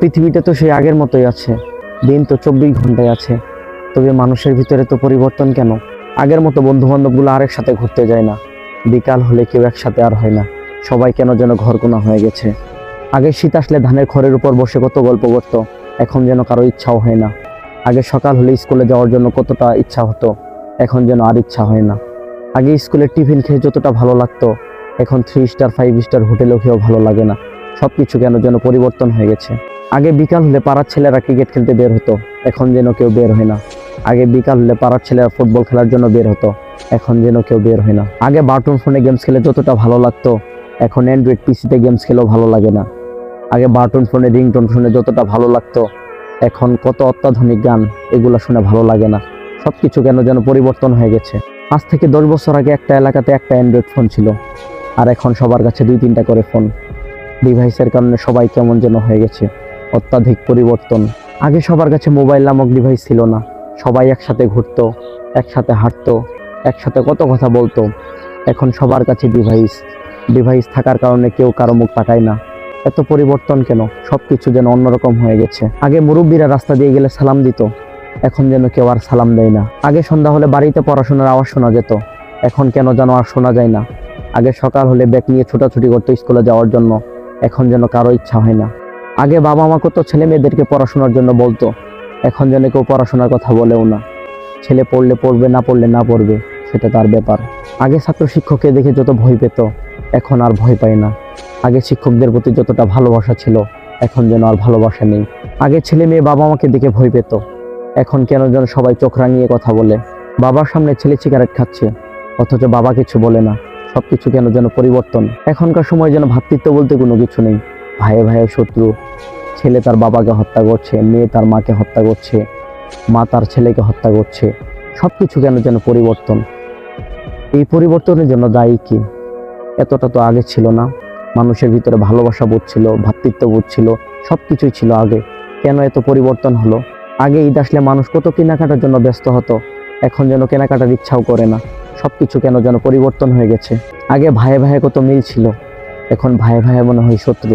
পৃথিবীটা তো সেই আগের মতোই আছে। দিন তো চব্বিশ ঘন্টায় আছে। তবে মানুষের ভিতরে তো পরিবর্তন কেন? আগের মতো বন্ধু বান্ধবগুলো আরেক সাথে ঘুরতে যায় না। বিকাল হলে কেউ একসাথে আর হয় না। সবাই কেন যেন ঘরকোনা হয়ে গেছে। আগে শীত আসলে ধানের খড়ের উপর বসে কত গল্প করত। এখন যেন কারও ইচ্ছাও হয় না। আগে সকাল হলে স্কুলে যাওয়ার জন্য কতটা ইচ্ছা হতো, এখন যেন আর ইচ্ছা হয় না। আগে স্কুলে টিফিন খেয়ে যতটা ভালো লাগতো, এখন থ্রি স্টার ফাইভ স্টার হোটেলেও খেয়েও ভালো লাগে না। সব কিছু কেন যেন পরিবর্তন হয়ে গেছে। আগে বিকাল হলে পাড়ার ছেলেরা ক্রিকেট খেলতে বের হতো, এখন যেন কেউ বের হয় না। আগে বিকাল হলে পাড়ার ছেলেরা ফুটবল খেলার জন্য বের হতো, এখন যেন কেউ বের হয় না। আগে বাটন ফোনে গেমস খেলে যতটা ভালো লাগতো, এখন অ্যান্ড্রয়েড পিসিতে গেমস খেলেও ভালো লাগে না। আগে বাটন ফোনে, রিংটোন শুনে যতটা ভালো লাগতো, এখন কত অত্যাধুনিক গান, এগুলো শুনে ভালো লাগে না। সব কিছু কেন যেন পরিবর্তন হয়ে গেছে। আজ থেকে দশ বছর আগে একটা এলাকাতে একটা অ্যান্ড্রয়েড ফোন ছিল, আর এখন সবার কাছে দুই তিনটা করে ফোন ডিভাইসের কারণে সবাই কেমন যেন হয়ে গেছে। অত্যাধিক পরিবর্তন। আগে সবার কাছে মোবাইল নামক ডিভাইস ছিল না। সবাই একসাথে ঘুরতো, একসাথে হাঁটতো, একসাথে কত কথা বলতো। এখন সবার কাছে ডিভাইস ডিভাইস থাকার কারণে কেউ কারও মুখ তাকায় না। এত পরিবর্তন কেন? সব কিছু যেন অন্যরকম হয়ে গেছে। আগে মুরব্বীরা রাস্তা দিয়ে গেলে সালাম দিত। এখন যেন কেউ আর সালাম দেয় না। আগে সন্ধ্যা হলে বাড়িতে পড়াশোনার আওয়াজ শোনা যেত। এখন কেন যেন আর শোনা যায় না। আগে সকাল হলে ব্যাগ নিয়ে ছোটাছুটি করতো স্কুলে যাওয়ার জন্য। এখন যেন কারও ইচ্ছা হয় না। আগে বাবা মা কত ছেলে মেয়েদেরকে পড়াশোনার জন্য বলতো। এখন যেন কেউ পড়াশোনার কথা বলেও না। ছেলে পড়লে পড়বে, না পড়লে না পড়বে, সেটা তার ব্যাপার। আগে ছাত্র শিক্ষককে দেখে যত ভয় পেত, এখন আর ভয় পায় না। আগে শিক্ষকদের প্রতি যতটা ভালোবাসা ছিল, এখন যেন আর ভালোবাসা নেই। আগে ছেলে মেয়ে বাবা মাকে দেখে ভয় পেত। এখন কেন যেন সবাই চোখ রাঙিয়ে কথা বলে। বাবার সামনে ছেলে সিগারেট খাচ্ছে, অথচ বাবা কিছু বলে না। সব কিছু কেন যেন পরিবর্তন? এখনকার সময় যেন ভ্রাতৃত্ব বলতে কোনো কিছু নেই। ভাইয়ে ভাইয়ে শত্রু। ছেলে তার বাবাকে হত্যা করছে, মেয়ে তার মাকে হত্যা করছে, মা তার ছেলেকে হত্যা করছে। সব কিছু কেন যেন পরিবর্তন? এই পরিবর্তনের জন্য দায়ী কি? এতটা তো আগে ছিল না। মানুষের ভিতরে ভালোবাসা বোধ ছিল ভ্রাতৃত্ব বোধ ছিল সব কিছুই ছিল আগে। কেন এত পরিবর্তন হলো? আগে ঈদ আসলে মানুষ কত কেনাকাটার জন্য ব্যস্ত হতো, এখন যেন কেনাকাটার ইচ্ছাও করে না। সব কিছু কেন যেন পরিবর্তন হয়ে গেছে। আগে ভাইয়ে ভাইয়ে কত মিল ছিল, এখন ভাইয়ে ভাইয়ে মনে হয় শত্রু।